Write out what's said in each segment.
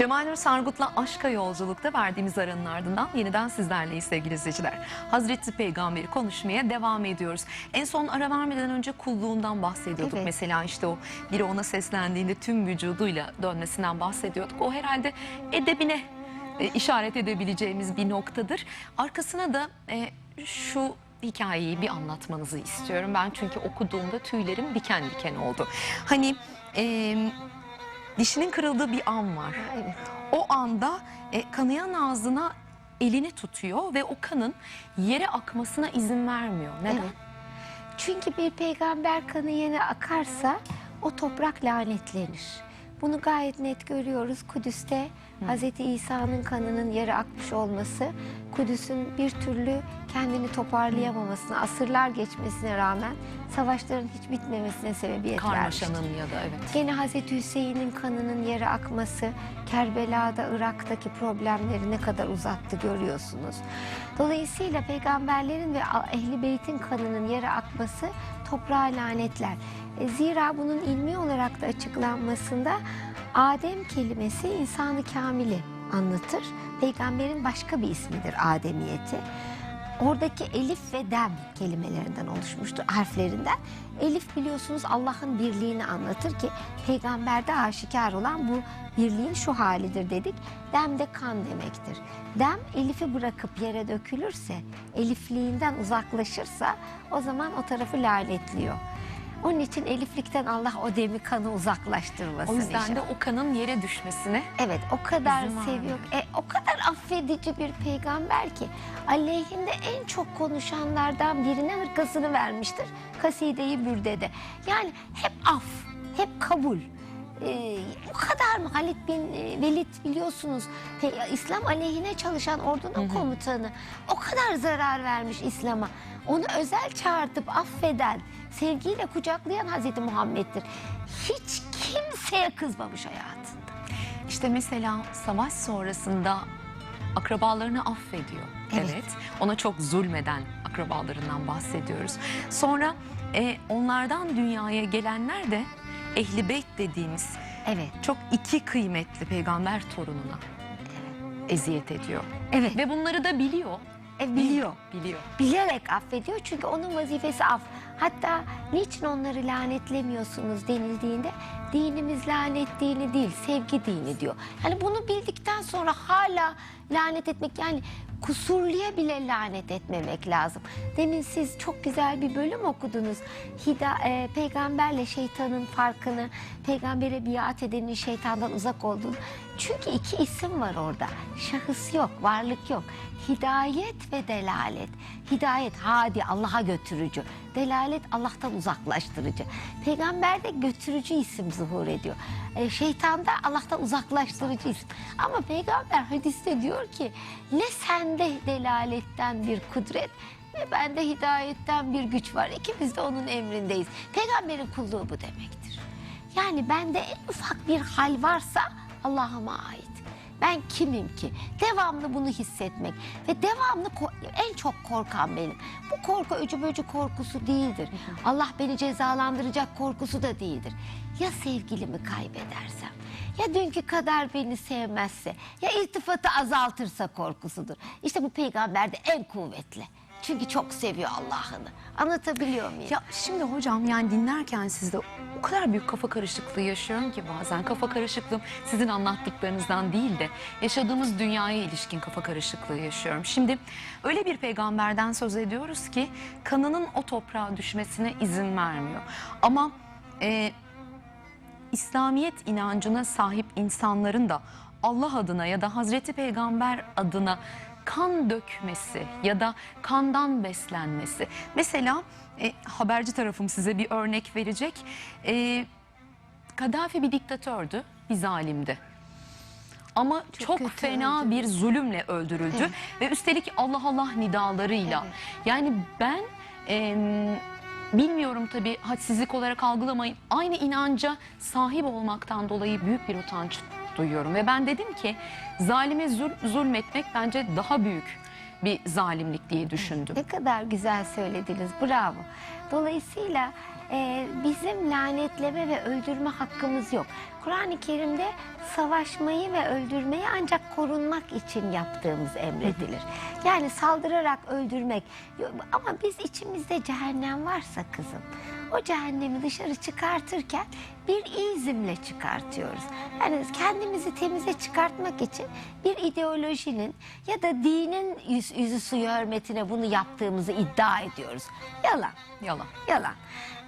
Cemal Nur Sargut'la Aşka Yolculuk'ta verdiğimiz aranın ardından yeniden sizlerleyiz sevgili izleyiciler. Hazreti Peygamber'i konuşmaya devam ediyoruz. En son ara vermeden önce kulluğundan bahsediyorduk. Evet. Mesela işte o biri ona seslendiğinde tüm vücuduyla dönmesinden bahsediyorduk. O herhalde edebine e, işaret edebileceğimiz bir noktadır. Arkasına da e, şu hikayeyi bir anlatmanızı istiyorum. Ben çünkü okuduğumda tüylerim diken diken oldu. Hani e, dişinin kırıldığı bir an var. Evet. O anda e, kanayan ağzına elini tutuyor ve o kanın yere akmasına izin vermiyor. Neden? Evet. Çünkü bir peygamber kanı yine akarsa o toprak lanetlenir. Bunu gayet net görüyoruz. Kudüs'te Hz. İsa'nın kanının yere akmış olması, Kudüs'ün bir türlü kendini toparlayamamasına, asırlar geçmesine rağmen savaşların hiç bitmemesine sebebiyet vermiştir. Karmaşanın ya da evet. Gene Hazreti Hüseyin'in kanının yere akması, Kerbela'da, Irak'taki problemleri ne kadar uzattı görüyorsunuz. Dolayısıyla peygamberlerin ve ehli beytin kanının yere akması toprağa lanetler. E, Zira bunun ilmi olarak da açıklanmasında Adem kelimesi insanı kamili anlatır. Peygamberin başka bir ismidir Ademiyeti. Oradaki elif ve dem kelimelerinden oluşmuştur, harflerinden. Elif biliyorsunuz Allah'ın birliğini anlatır ki peygamberde aşikar olan bu birliğin şu halidir dedik. Dem de kan demektir. Dem elifi bırakıp yere dökülürse, elifliğinden uzaklaşırsa o zaman o tarafı lanetliyor. Onun için eliflikten Allah o demi kanı uzaklaştırmasın O yüzden inşallah. de o kanın yere düşmesine Evet o kadar seviyor. E, o kadar affedici bir peygamber ki aleyhinde en çok konuşanlardan birine hırkasını vermiştir. Kaside-i Bürde'de. Yani hep af, hep kabul. E, o kadar mı Halid bin e, Velid biliyorsunuz İslam aleyhine çalışan ordunun komutanı o kadar zarar vermiş İslam'a. Onu özel çağırtıp affeden, sevgiyle kucaklayan Hazreti Muhammed'dir. Hiç kimseye kızmamış hayatında. işte mesela savaş sonrasında akrabalarını affediyor. Evet. Evet. Ona çok zulmeden akrabalarından bahsediyoruz. Sonra e, onlardan dünyaya gelenler de ehli beyt dediğimiz Evet. çok iki kıymetli peygamber torununa eziyet ediyor. Evet. Ve bunları da biliyor. E, biliyor. Biliyor. Bilerek affediyor çünkü onun vazifesi af. Hatta niçin onları lanetlemiyorsunuz denildiğinde dinimiz lanet dini değil sevgi dini diyor. Yani bunu bildikten sonra hala lanet etmek yani kusurluya bile lanet etmemek lazım. Demin siz çok güzel bir bölüm okudunuz. Hida, e, peygamberle şeytanın farkını, peygambere biat edenin şeytandan uzak olduğunu. Çünkü iki isim var orada. Şahıs yok, varlık yok. Hidayet ve delalet. Hidayet hadi Allah'a götürücü. Delalet Allah'tan uzaklaştırıcı. Peygamberde götürücü isim zuhur ediyor. E, şeytanda Allah'tan uzaklaştırıcı isim. Ama peygamber hadiste diyor ki ne sende delaletten bir kudret ne bende hidayetten bir güç var. İkimiz de onun emrindeyiz. Peygamberin kulluğu bu demektir. Yani bende en ufak bir hal varsa Allah'ıma ait. Ben kimim ki? Devamlı bunu hissetmek ve devamlı en çok korkan benim. Bu korku öcü böcü korkusu değildir. Allah beni cezalandıracak korkusu da değildir. Ya sevgilimi kaybedersem? Ya dünkü kadar beni sevmezse? Ya iltifatı azaltırsa korkusudur. İşte bu peygamberde en kuvvetli. Çünkü çok seviyor Allah'ını. Anlatabiliyor muyum? Ya şimdi hocam yani dinlerken sizde o kadar büyük kafa karışıklığı yaşıyorum ki bazen kafa karışıklığım sizin anlattıklarınızdan değil de yaşadığımız dünyaya ilişkin kafa karışıklığı yaşıyorum. Şimdi öyle bir peygamberden söz ediyoruz ki kanının o toprağa düşmesine izin vermiyor. Ama e, İslamiyet inancına sahip insanların da Allah adına ya da Hazreti Peygamber adına kan dökmesi ya da kandan beslenmesi. Mesela e, haberci tarafım size bir örnek verecek. E, Kaddafi bir diktatördü, bir zalimdi. Ama çok, kötü fena öldürüldü. bir zulümle öldürüldü Evet. ve üstelik Allah Allah nidalarıyla. Evet. Yani ben em, bilmiyorum tabii hadsizlik olarak algılamayın. Aynı inanca sahip olmaktan dolayı büyük bir utanç duyuyorum ve ben dedim ki zalime zul- zulmetmek bence daha büyük bir zalimlik diye düşündüm. Ne kadar güzel söylediniz. Bravo. Dolayısıyla e, bizim lanetleme ve öldürme hakkımız yok. Kur'an-ı Kerim'de savaşmayı ve öldürmeyi ancak korunmak için yaptığımız emredilir. Yani saldırarak öldürmek. Ama biz içimizde cehennem varsa kızım, o cehennemi dışarı çıkartırken bir izimle çıkartıyoruz. Yani kendimizi temize çıkartmak için bir ideolojinin ya da dinin yüz, yüzü suyu hürmetine bunu yaptığımızı iddia ediyoruz. Yalan. Yalan. Yalan.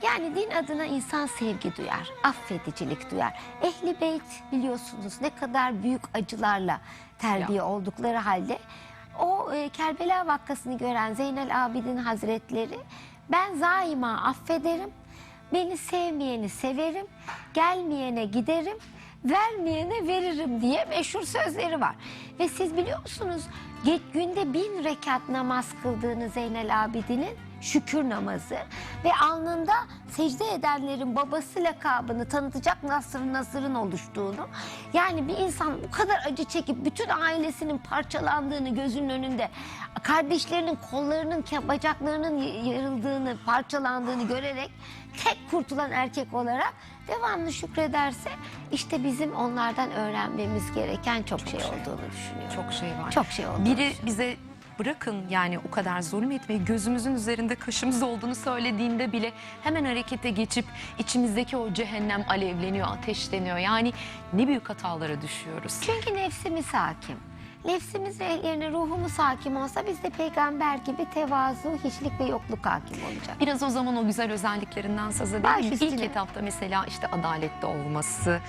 Yani din adına insan sevgi duyar, affedicilik duyar. Ehli beyt biliyorsunuz ne kadar büyük acılarla terbiye oldukları halde o e, Kerbela vakkasını gören Zeynel Abidin Hazretleri ben zaima affederim, beni sevmeyeni severim, gelmeyene giderim, vermeyene veririm diye meşhur sözleri var. Ve siz biliyor musunuz günde bin rekat namaz kıldığını Zeynel Abidin'in şükür namazı ve alnında secde edenlerin babası lakabını tanıtacak Nasır Nasır'ın oluştuğunu yani bir insan bu kadar acı çekip bütün ailesinin parçalandığını gözünün önünde kardeşlerinin kollarının bacaklarının yarıldığını parçalandığını görerek tek kurtulan erkek olarak devamlı şükrederse işte bizim onlardan öğrenmemiz gereken çok, şey, olduğunu düşünüyorum. Çok şey var. Çok şey olduğunu Biri bize bırakın yani o kadar zulüm etmeyi gözümüzün üzerinde kaşımız olduğunu söylediğinde bile hemen harekete geçip içimizdeki o cehennem alevleniyor, ateşleniyor. Yani ne büyük hatalara düşüyoruz. Çünkü nefsimiz hakim. Nefsimiz yerine ruhumuz hakim olsa bizde peygamber gibi tevazu, hiçlik ve yokluk hakim olacak. Biraz o zaman o güzel özelliklerinden söz edelim. İlk etapta mesela işte adaletli olması,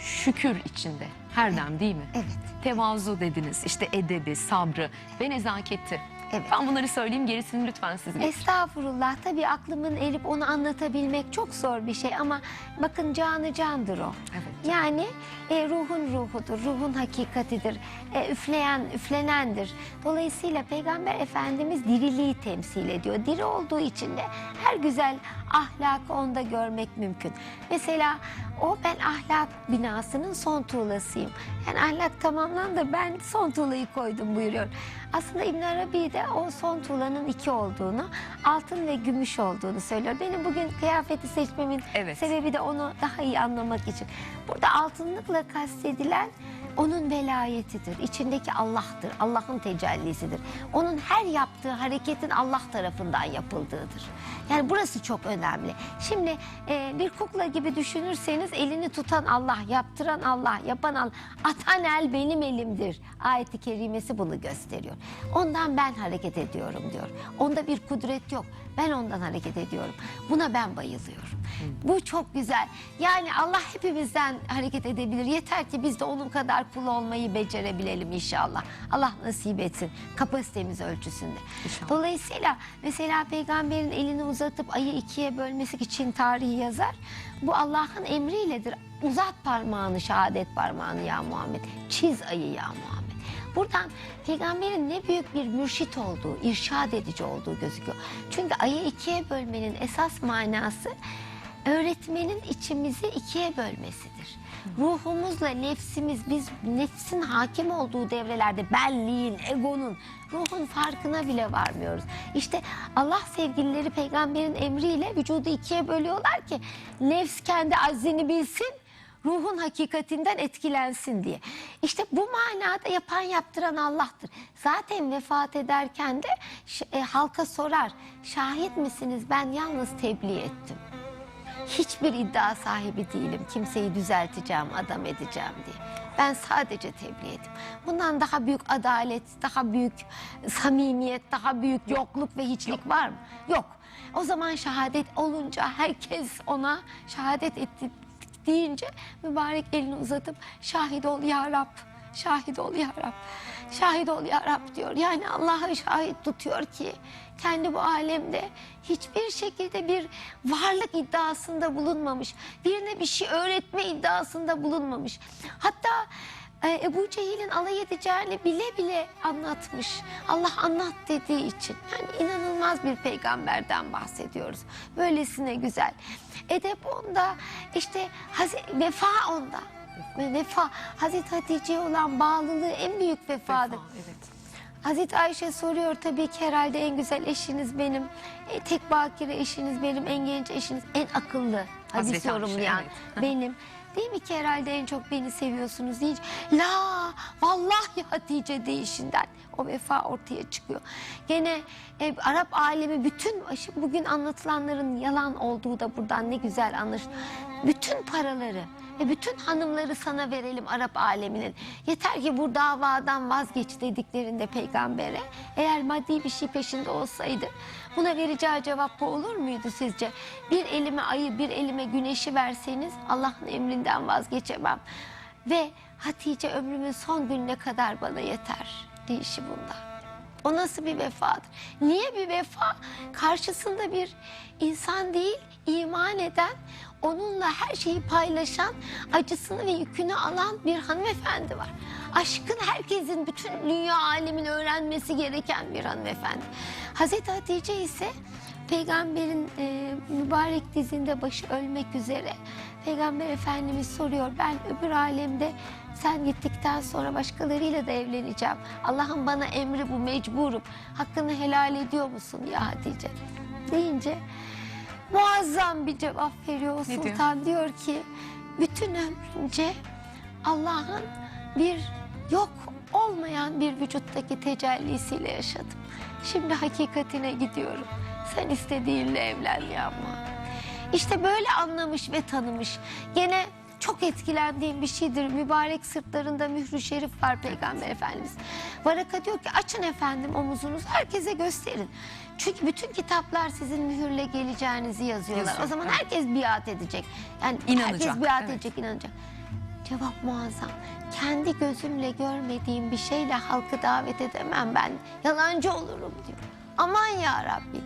şükür içinde her dem değil mi? Evet. Tevazu dediniz, işte edebi, sabrı ve nezaketi. Evet. Ben bunları söyleyeyim gerisini lütfen siz geçin. Estağfurullah. Tabii aklımın erip onu anlatabilmek çok zor bir şey ama bakın canı candır o. Evet. Yani e, ruhun ruhudur, ruhun hakikatidir, e, üfleyen üflenendir. Dolayısıyla Peygamber Efendimiz diriliği temsil ediyor. Diri olduğu için de her güzel ahlakı onda görmek mümkün. Mesela o ben ahlak binasının son tuğlasıyım. Yani ahlak tamamlandı ben son tuğlayı koydum buyuruyor. Aslında İbn Arabi de o son tuğlanın iki olduğunu, altın ve gümüş olduğunu söylüyor. Benim bugün kıyafeti seçmemin Evet. sebebi de onu daha iyi anlamak için. Burada altınlıkla kastedilen onun velayetidir. İçindeki Allah'tır. Allah'ın tecellisidir. Onun her yaptığı hareketin Allah tarafından yapıldığıdır. Yani burası çok önemli. Şimdi e, bir kukla gibi düşünürseniz elini tutan Allah, yaptıran Allah, yapan Allah. Atan el benim elimdir. Ayeti kerimesi bunu gösteriyor. Ondan ben hareket ediyorum diyor. Onda bir kudret yok. Ben ondan hareket ediyorum. Buna ben bayılıyorum. Bu çok güzel. Yani Allah hepimizden hareket edebilir. Yeter ki biz de onun kadar kul olmayı becerebilelim inşallah. Allah nasip etsin kapasitemiz ölçüsünde. İnşallah. Dolayısıyla mesela peygamberin elini uzatıp ayı ikiye bölmesi için tarihi yazar. Bu Allah'ın emriyledir. Uzat parmağını, şehadet parmağını ya Muhammed. Çiz ayı ya Muhammed. Buradan peygamberin ne büyük bir mürşit olduğu, irşad edici olduğu gözüküyor. Çünkü ayı ikiye bölmenin esas manası öğretmenin içimizi ikiye bölmesidir. Ruhumuzla nefsimiz, biz nefsin hakim olduğu devrelerde benliğin, egonun, ruhun farkına bile varmıyoruz. İşte Allah sevgilileri peygamberin emriyle vücudu ikiye bölüyorlar ki nefs kendi aczini bilsin, ruhun hakikatinden etkilensin diye. İşte bu manada yapan yaptıran Allah'tır. Zaten vefat ederken de e, halka sorar. Şahit misiniz ben yalnız tebliğ ettim. Hiçbir iddia sahibi değilim. Kimseyi düzelteceğim, adam edeceğim diye. Ben sadece tebliğ ettim. Bundan daha büyük adalet, daha büyük samimiyet, daha büyük yokluk ve hiçlik var mı? Yok. O zaman şehadet olunca herkes ona şehadet etti deyince mübarek elini uzatıp şahit ol ya Rab, şahit ol ya Rab, şahit ol ya Rab diyor. Yani Allah'ı şahit tutuyor ki kendi bu alemde hiçbir şekilde bir varlık iddiasında bulunmamış. Birine bir şey öğretme iddiasında bulunmamış. Hatta e, Ebu Cehil'in alay edeceğini bile bile anlatmış. Allah anlat dediği için. Yani inanılmaz bir peygamberden bahsediyoruz. Böylesine güzel. Edep onda, işte vefa onda. Ve vefa, Hazreti Hatice'ye olan bağlılığı en büyük vefadır. Vefa, evet. Hazreti Ayşe soruyor tabii ki herhalde en güzel eşiniz benim. E, tek bakire eşiniz benim, en genç eşiniz, en akıllı hadis Hazreti Ayşe, yorumlayan evet. benim. Değil mi ki herhalde en çok beni seviyorsunuz deyince la vallahi Hatice deyişinden o vefa ortaya çıkıyor. Gene e, Arap alemi bütün şimdi bugün anlatılanların yalan olduğu da buradan ne güzel anlaşılıyor. Bütün paraları ve bütün hanımları sana verelim Arap aleminin. Yeter ki bu davadan vazgeç dediklerinde peygambere eğer maddi bir şey peşinde olsaydı buna vereceği cevap bu olur muydu sizce? Bir elime ayı bir elime güneşi verseniz Allah'ın emrinden vazgeçemem. Ve Hatice ömrümün son gününe kadar bana yeter deyişi bundan. O nasıl bir vefadır? Niye bir vefa? Karşısında bir insan değil, iman eden, onunla her şeyi paylaşan, acısını ve yükünü alan bir hanımefendi var. Aşkın herkesin, bütün dünya alemin öğrenmesi gereken bir hanımefendi. Hazreti Hatice ise peygamberin e, mübarek dizinde başı ölmek üzere. Peygamber Efendimiz soruyor ben öbür alemde sen gittikten sonra başkalarıyla da evleneceğim. Allah'ın bana emri bu mecburum. Hakkını helal ediyor musun ya Hatice? Deyince muazzam bir cevap veriyor o Ne diyor? sultan. Diyor ki bütün ömrümce Allah'ın bir yok olmayan bir vücuttaki tecellisiyle yaşadım. Şimdi hakikatine gidiyorum. Sen istediğinle evlen ya ama. İşte böyle anlamış ve tanımış. Gene çok etkilendiğim bir şeydir. Mübarek sırtlarında mührü şerif var Peygamber Efendimiz. Varaka diyor ki açın efendim omuzunuzu herkese gösterin. Çünkü bütün kitaplar sizin mühürle geleceğinizi yazıyorlar. Yazıyor, O zaman evet. herkes biat edecek. Yani İnanacak, herkes biat evet. edecek, inanacak. Cevap muazzam. Kendi gözümle görmediğim bir şeyle halkı davet edemem ben. Yalancı olurum diyor. Aman ya Rabbi.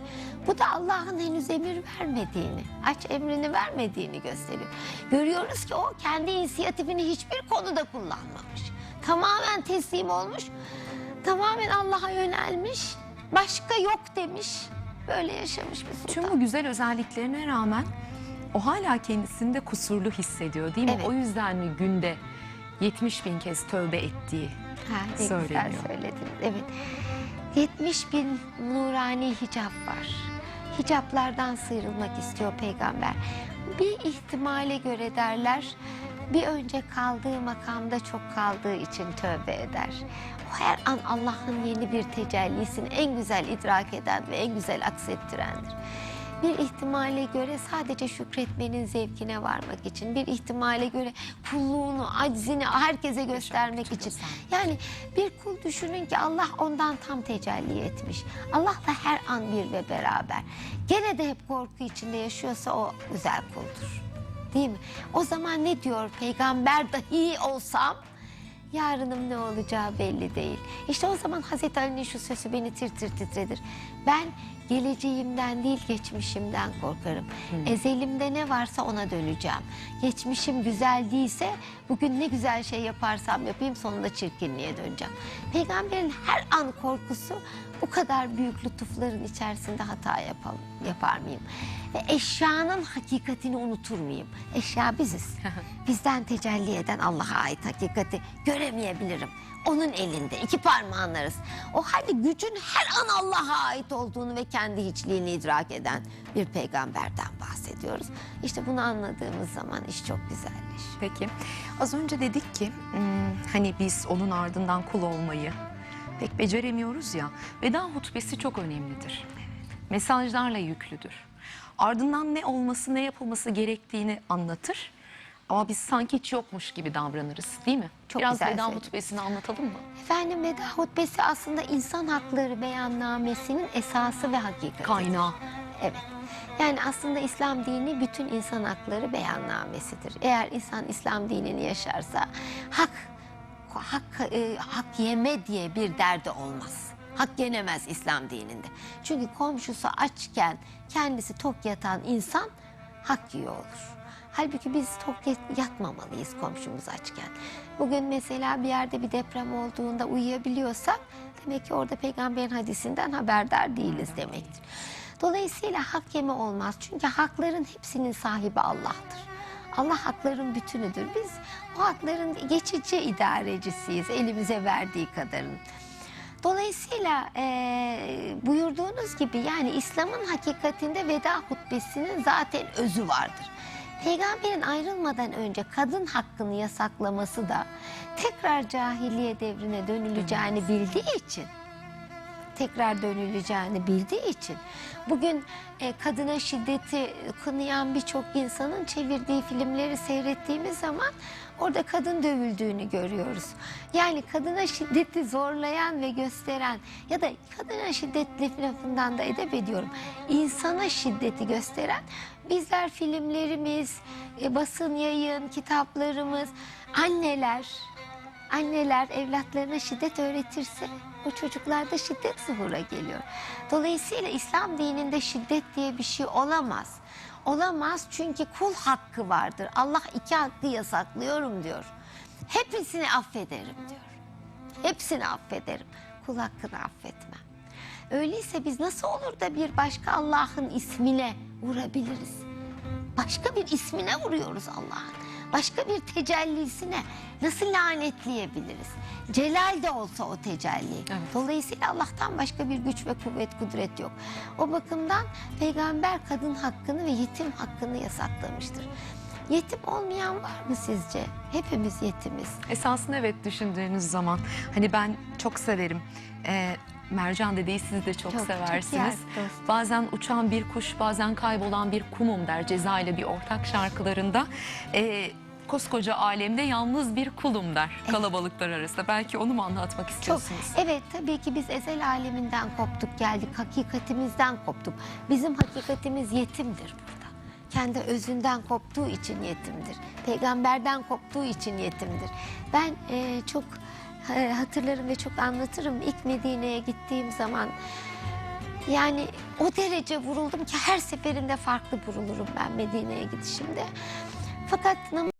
Bu da Allah'ın henüz emir vermediğini, aç emrini vermediğini gösteriyor. Görüyoruz ki o kendi inisiyatifini hiçbir konuda kullanmamış. Tamamen teslim olmuş, tamamen Allah'a yönelmiş, başka yok demiş. Böyle yaşamış bir sultan. Tüm bu güzel özelliklerine rağmen o hala kendisinde kusurlu hissediyor değil mi? Evet. O yüzden mi günde 70 bin kez tövbe ettiği Ha, ne güzel söyleniyor. söylediniz. Evet. 70 bin nurani hicap var. Hicaplardan sıyrılmak istiyor peygamber. Bir ihtimale göre derler bir önce kaldığı makamda çok kaldığı için tövbe eder. O her an Allah'ın yeni bir tecellisini en güzel idrak eden ve en güzel aksettirendir. Bir ihtimale göre sadece şükretmenin zevkine varmak için, bir ihtimale göre kulluğunu, aczini herkese göstermek için. Yani bir kul düşünün ki Allah ondan tam tecelli etmiş. Allah'la her an bir ve beraber. Gene de hep korku içinde yaşıyorsa o güzel kuldur. Değil mi? O zaman ne diyor peygamber dahi olsam yarınım ne olacağı belli değil. İşte o zaman Hazreti Ali'nin şu sözü beni tir tir titredir. Ben geleceğimden değil geçmişimden korkarım. Ezelimde ne varsa ona döneceğim. Geçmişim güzel değilse bugün ne güzel şey yaparsam yapayım sonunda çirkinliğe döneceğim. Peygamberin her an korkusu bu kadar büyük lütufların içerisinde hata yapalım, yapar mıyım? Ve eşyanın hakikatini unutur muyum? Eşya biziz. Bizden tecelli eden Allah'a ait hakikati göremeyebilirim. Onun elinde iki parmağın arası. O halde gücün her an Allah'a ait olduğunu ve kendi hiçliğini idrak eden bir peygamberden bahsediyoruz. İşte bunu anladığımız zaman iş çok güzelleşiyor. Peki az önce dedik ki hmm, hani biz onun ardından kul olmayı pek beceremiyoruz ya. Veda hutbesi çok önemlidir. Mesajlarla yüklüdür. Ardından ne olması ne yapılması gerektiğini anlatır. Ama biz sanki hiç yokmuş gibi davranırız değil mi? Çok Biraz güzel veda söyledin. hutbesini anlatalım mı? Efendim veda hutbesi aslında insan hakları beyannamesinin esası ve hakikati. Kaynağı. Evet. Yani aslında İslam dini bütün insan hakları beyannamesidir. Eğer insan İslam dinini yaşarsa hak hak e, hak yeme diye bir derdi olmaz. Hak yenemez İslam dininde. Çünkü komşusu açken kendisi tok yatan insan hak yiyor olur. Halbuki biz tok yat- yatmamalıyız komşumuz açken. Bugün mesela bir yerde bir deprem olduğunda uyuyabiliyorsak demek ki orada peygamberin hadisinden haberdar değiliz demektir. Dolayısıyla hak yeme olmaz. Çünkü hakların hepsinin sahibi Allah'tır. Allah hakların bütünüdür. Biz o hakların geçici idarecisiyiz elimize verdiği kadarın. Dolayısıyla eee, buyurduğunuz gibi yani İslam'ın hakikatinde veda hutbesinin zaten özü vardır. Peygamberin ayrılmadan önce kadın hakkını yasaklaması da tekrar cahiliye devrine dönüleceğini bildiği için tekrar dönüleceğini bildiği için bugün e, kadına şiddeti kınayan birçok insanın çevirdiği filmleri seyrettiğimiz zaman orada kadın dövüldüğünü görüyoruz. Yani kadına şiddeti zorlayan ve gösteren ya da kadına şiddet lafından da edep ediyorum. İnsana şiddeti gösteren bizler filmlerimiz, e, basın yayın, kitaplarımız, anneler, Anneler evlatlarına şiddet öğretirse o çocuklarda şiddet zuhura geliyor. Dolayısıyla İslam dininde şiddet diye bir şey olamaz. Olamaz çünkü kul hakkı vardır. Allah iki hakkı yasaklıyorum diyor. Hepsini affederim diyor. Hepsini affederim. Kul hakkını affetmem. Öyleyse biz nasıl olur da bir başka Allah'ın ismine vurabiliriz? Başka bir ismine vuruyoruz Allah'ın. Başka bir tecellisine nasıl lanetleyebiliriz? Celal de olsa o tecelli. Evet. Dolayısıyla Allah'tan başka bir güç ve kuvvet, kudret yok. O bakımdan peygamber kadın hakkını ve yetim hakkını yasaklamıştır. Yetim olmayan var mı sizce? Hepimiz yetimiz. Esasında evet düşündüğünüz zaman hani ben çok severim. Ee, Mercan dedeyi siz de çok, Çok, çok seversiniz. dost. bazen uçan bir kuş, bazen kaybolan bir kumum der Ceza ile bir ortak şarkılarında. Ee, koskoca alemde yalnız bir kulum der kalabalıklar arasında. Belki onu mu anlatmak Çok, istiyorsunuz? evet tabii ki biz ezel aleminden koptuk geldik, hakikatimizden koptuk. Bizim hakikatimiz yetimdir burada. Kendi özünden koptuğu için yetimdir. Peygamberden koptuğu için yetimdir. Ben e, çok hatırlarım ve çok anlatırım. İlk Medine'ye gittiğim zaman yani o derece vuruldum ki her seferinde farklı vurulurum ben Medine'ye gidişimde. Fakat namaz